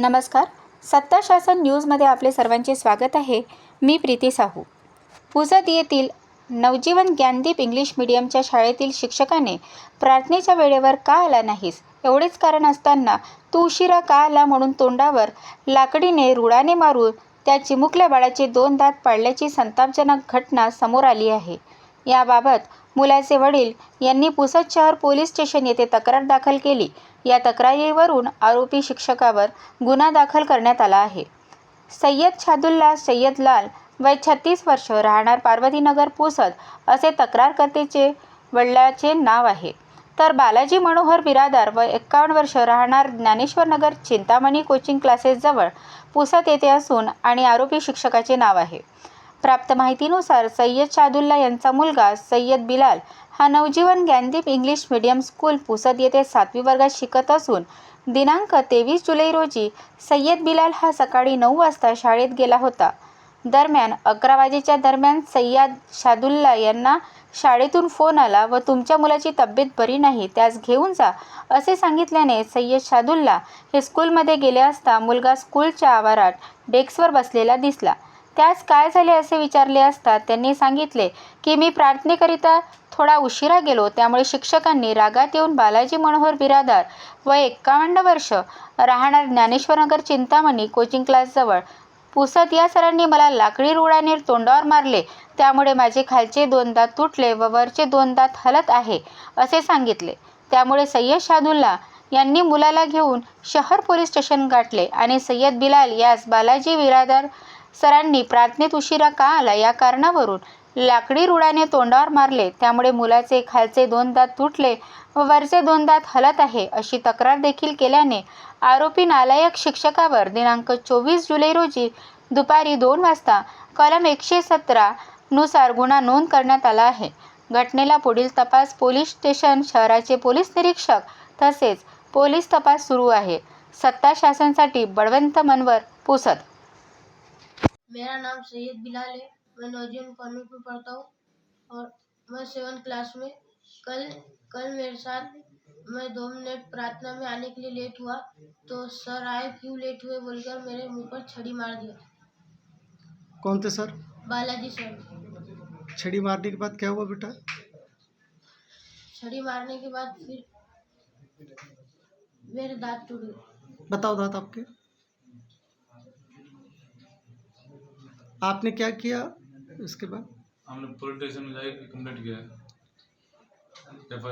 नमस्कार. सत्ता शासन न्यूजमध्ये आपले सर्वांचे स्वागत आहे. मी प्रीती साहू. पुजत येथील नवजीवन ज्ञानदीप इंग्लिश मीडियमच्या शाळेतील शिक्षकाने प्रार्थनेच्या वेळेवर का आला नाहीस? एवढेच कारण असताना तू उशिरा का आला म्हणून तोंडावर लाकडीने रुळाने मारून त्या चिमुकल्या बाळाचे दोन दात पाडल्याची संतापजनक घटना समोर आली आहे. याबाबत मुलाचे वडील यांनी पुसद शहर पोलीस स्टेशन येथे तक्रार दाखल केली. या तक्रारीवरून आरोपी शिक्षकावर गुन्हा दाखल करण्यात आला आहे. सय्यद शादुल्ला सय्यद लाल वय छत्तीस वर्ष राहणार पार्वतीनगर पुसद असे तक्रारकर्त्याचे वडिलाचे नाव आहे. तर बालाजी मनोहर बिरादार व एक्कावन्न वर्ष राहणार ज्ञानेश्वरनगर चिंतामणी कोचिंग क्लासेसजवळ पुसत येथे असून आणि आरोपी शिक्षकाचे नाव आहे. प्राप्त माहितीनुसार सय्यद शादुल्ला यांचा मुलगा सय्यद बिलाल हा Navjeevan Dnyandeep English medium school Pusad येथे सातवी वर्गात शिकत असून दिनांक तेवीस जुलै रोजी सय्यद बिलाल हा सकाळी नऊ वाजता शाळेत गेला होता. दरम्यान अकरा वाजेच्या दरम्यान सय्यद शादुल्ला यांना शाळेतून फोन आला व तुमच्या मुलाची तब्येत बरी नाही त्यास घेऊन जा असे सांगितल्याने सय्यद शादुल्ला हे स्कूलमध्ये गेले असता मुलगा स्कूलच्या आवारात डेस्कवर बसलेला दिसला. त्यास काय झाले असे विचारले असता त्यांनी सांगितले की मी प्रार्थनेकरिता थोडा उशिरा गेलो. त्यामुळे शिक्षकांनी रागात येऊन बालाजी मनोहर बिरादार व एक्कावन्न वर्ष राहणार ज्ञानेश्वरनगर चिंतामणी कोचिंग क्लासजवळ पुसत या सरांनी मला लाकडी रुळाने तोंडावर मारले. त्यामुळे माझे खालचे दोन दात तुटले व वरचे दोन दात हलत आहे असे सांगितले. त्यामुळे सय्यद शादुल्ला यांनी मुलाला घेऊन शहर पोलीस स्टेशन गाठले आणि सय्यद बिलाल यास बालाजी बिरादार सरांनी प्रार्थनेत उशिरा का आला या कारणावरून? लाकडी रुळाने तोंडावर मारले त्यामुळे मुलाचे खालचे दोन दात तुटले व वरचे दोन दात हलत आहे अशी तक्रार देखील केल्याने आरोपी नालायक शिक्षकावर दिनांक चोवीस जुलै रोजी दुपारी दोन वाजता कलम एकशे सतरा नुसार गुन्हा नोंद करण्यात आला आहे. घटनेला पुढील तपास पोलीस स्टेशन शहराचे पोलीस निरीक्षक तसेच पोलीस तपास सुरू आहे. सत्ता शासनसाठी बळवंत मनवर पुसत मेरा नाम सैयद बिलाल है। मैं नौजीवन कॉन्वेंट में पढ़ता हूँ और मैं सेवन क्लास में कल कल मेरे साथ मैं दो मिनट प्रार्थना में आने के लिए लेट हुआ तो सर आए क्यों लेट हुए बोलकर मेरे मुँह पर छड़ी मार दिया। कौन थे सर? बालाजी सर। छड़ी मारने के बाद क्या हुआ बेटा? छड़ी मारने के बाद फिर मेरे दांत टूट गए। बताओ दादा आपके। आपने क्या किया इसके बाद? हमने पुलिस स्टेशन में जाके कंप्लेंट किया। एफ